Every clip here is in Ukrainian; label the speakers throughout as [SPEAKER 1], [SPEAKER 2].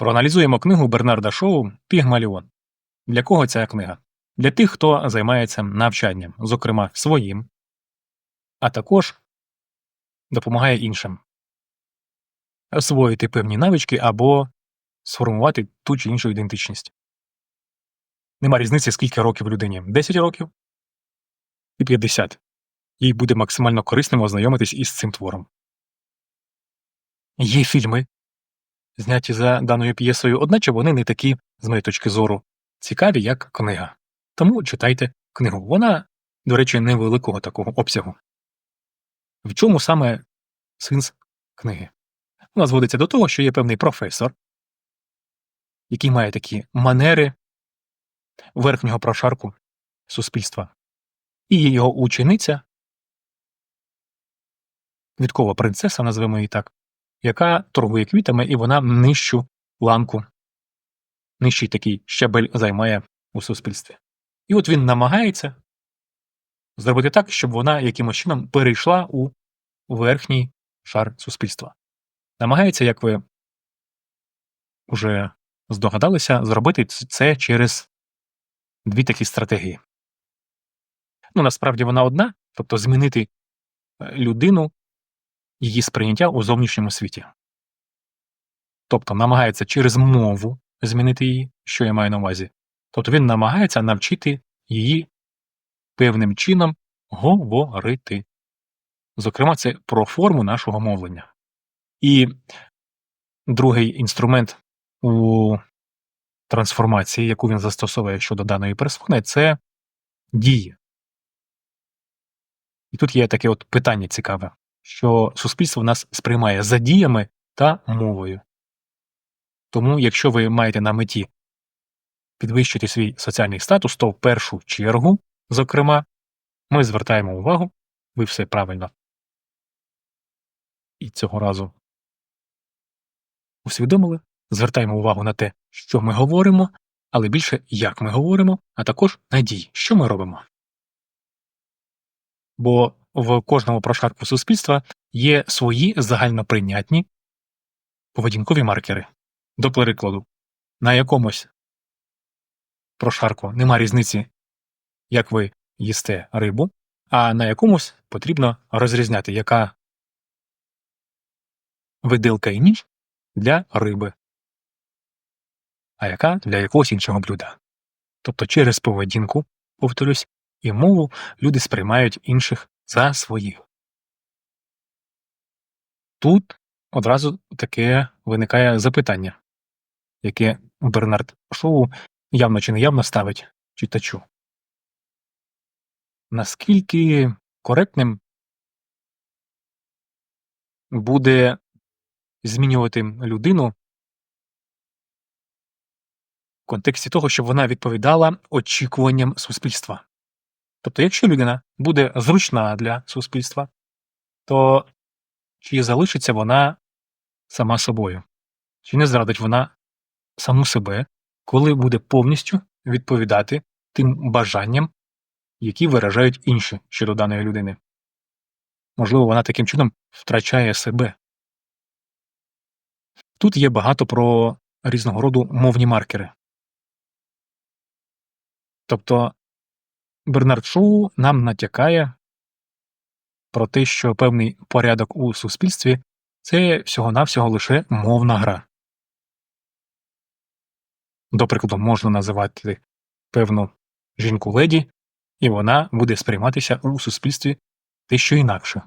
[SPEAKER 1] Проаналізуємо книгу Бернарда Шоу Пігмаліон. Для кого ця книга? Для тих, хто займається навчанням, зокрема своїм, а також допомагає іншим освоїти певні навички або сформувати ту чи іншу ідентичність. Нема різниці, скільки років людині 10 років і 50. Їй буде максимально корисним ознайомитись із цим твором. Є фільми, зняті за даною п'єсою, одначе вони не такі, з моєї точки зору, цікаві, як книга. Тому читайте книгу. Вона, до речі, невеликого такого обсягу. В чому саме сенс книги? Вона зводиться до того, що є певний професор, який має такі манери верхнього прошарку суспільства, і його учениця, квіткова принцеса, назвемо її так, яка торгує квітами, і вона нижчу ланку, нижчий такий щабель займає у суспільстві. І от він намагається зробити так, щоб вона якимось чином перейшла у верхній шар суспільства. Намагається, як ви вже здогадалися, зробити це через дві такі стратегії. Ну, насправді вона одна, тобто змінити е, людину, її сприйняття у зовнішньому світі. Тобто намагається через мову змінити її, що я маю на увазі. Тобто він намагається навчити її певним чином говорити. Зокрема, це про форму нашого мовлення. І другий інструмент у трансформації, яку він застосовує щодо даної персони, це дії. І тут є таке от питання цікаве, що суспільство нас сприймає за діями та мовою. Тому, якщо ви маєте на меті підвищити свій соціальний статус, то в першу чергу, зокрема, ми звертаємо увагу, ви все правильно. І цього разу усвідомили, звертаємо увагу на те, що ми говоримо, але більше як ми говоримо, а також на дії, що ми робимо. Бо в кожному прошарку суспільства є свої загальноприйнятні поведінкові маркери. До прикладу, на якомусь прошарку нема різниці, як ви їсте рибу, а на якомусь потрібно розрізняти, яка виделка і ніж для риби, а яка для якогось іншого блюда. Тобто через поведінку, повторюсь, і мову люди сприймають інших за своїх. Тут одразу таке виникає запитання, яке Бернард Шоу явно чи неявно ставить читачу. Наскільки коректним буде змінювати людину в контексті того, щоб вона відповідала очікуванням суспільства? Тобто, якщо людина буде зручна для суспільства, то чи залишиться вона сама собою, чи не зрадить вона саму себе, коли буде повністю відповідати тим бажанням, які виражають інші щодо даної людини? Можливо, вона таким чином втрачає себе. Тут є багато про різного роду мовні маркери. Тобто Бернард Шоу нам натякає про те, що певний порядок у суспільстві це всього-навсього лише мовна гра. До прикладу, можна називати певну жінку леді, і вона буде сприйматися у суспільстві дещо інакше,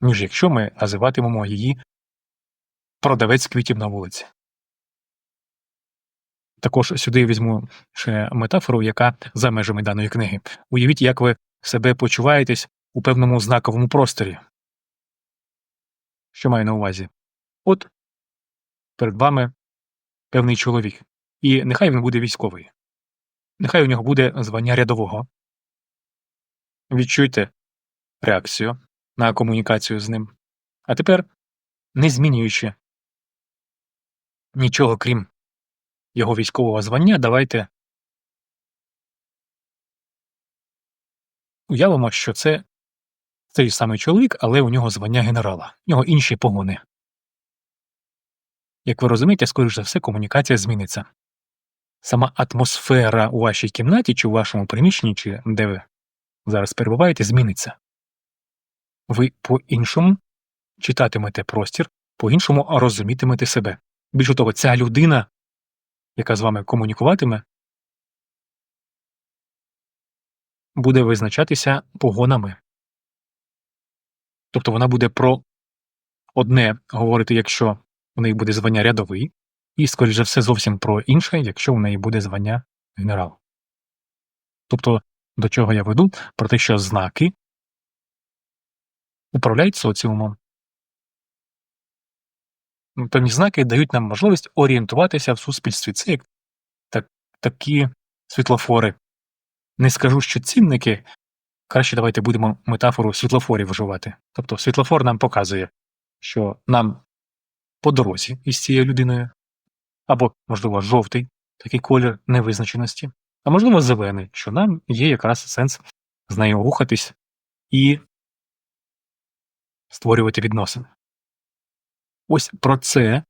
[SPEAKER 1] ніж якщо ми називатимемо її продавець квітів на вулиці. Також сюди візьму ще метафору, яка за межами даної книги. Уявіть, як ви себе почуваєтесь у певному знаковому просторі. Що маю на увазі? От перед вами певний чоловік, і нехай він буде військовий, нехай у нього буде звання рядового. Відчуйте реакцію на комунікацію з ним. А тепер, не змінюючи нічого крім його військового звання, давайте уявимо, що це той самий чоловік, але у нього звання генерала, у нього інші погони. як ви розумієте, скоріш за все, комунікація зміниться. Сама атмосфера у вашій кімнаті чи у вашому приміщенні, чи де ви зараз перебуваєте, зміниться. Ви по-іншому читатимете простір, по-іншому розумітимете себе. Більше того, ця людина, яка з вами комунікуватиме, буде визначатися погонами. Тобто вона буде про одне говорити, якщо в неї буде звання рядовий, і, скоріш за все, зовсім про інше, якщо в неї буде звання генерал. Тобто, до чого я веду, про те, що знаки управляють соціумом. Певні знаки дають нам можливість орієнтуватися в суспільстві. Це як так, такі світлофори. Не скажу, що цінники. Краще давайте будемо метафору світлофорів вживати. Тобто світлофор нам показує, що нам по дорозі із цією людиною, або, можливо, жовтий такий колір невизначеності, а можливо, зелений, що нам є якраз сенс з нею рухатись і створювати відносини. Ось про це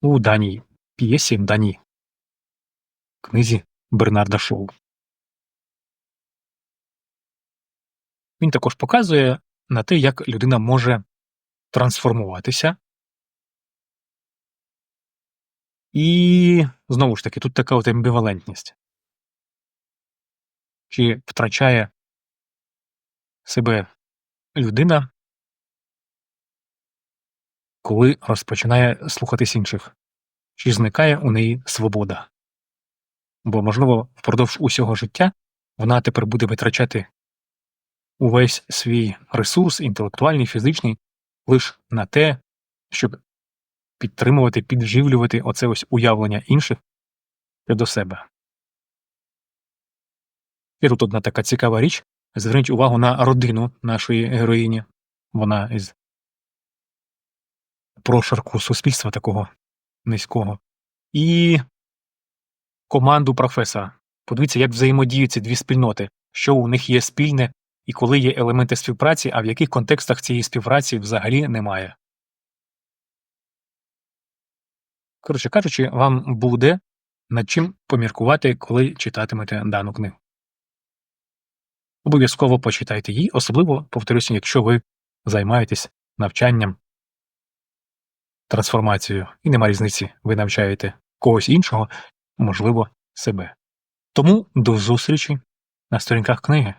[SPEAKER 1] у даній п'єсі, даній книзі Бернарда Шоу. Він також показує на те, як людина може трансформуватися. І знову ж таки, тут така от амбівалентність. Чи втрачає себе людина, коли розпочинає слухатись інших, чи зникає у неї свобода? Бо, можливо, впродовж усього життя вона тепер буде витрачати увесь свій ресурс, інтелектуальний, фізичний, лише на те, щоб підтримувати, підживлювати оце ось уявлення інших до себе. І тут одна така цікава річ. Зверніть увагу на родину нашої героїні. Вона із прошарку суспільства такого низького. І команду професора. Подивіться, як взаємодіють ці дві спільноти, що у них є спільне і коли є елементи співпраці, а в яких контекстах цієї співпраці взагалі немає. Коротше кажучи, вам буде над чим поміркувати, коли читатимете дану книгу. Обов'язково почитайте її, особливо, повторюся, якщо ви займаєтесь навчанням, трансформацією, і нема різниці, ви навчаєте когось іншого, можливо, себе. Тому до зустрічі на сторінках книги.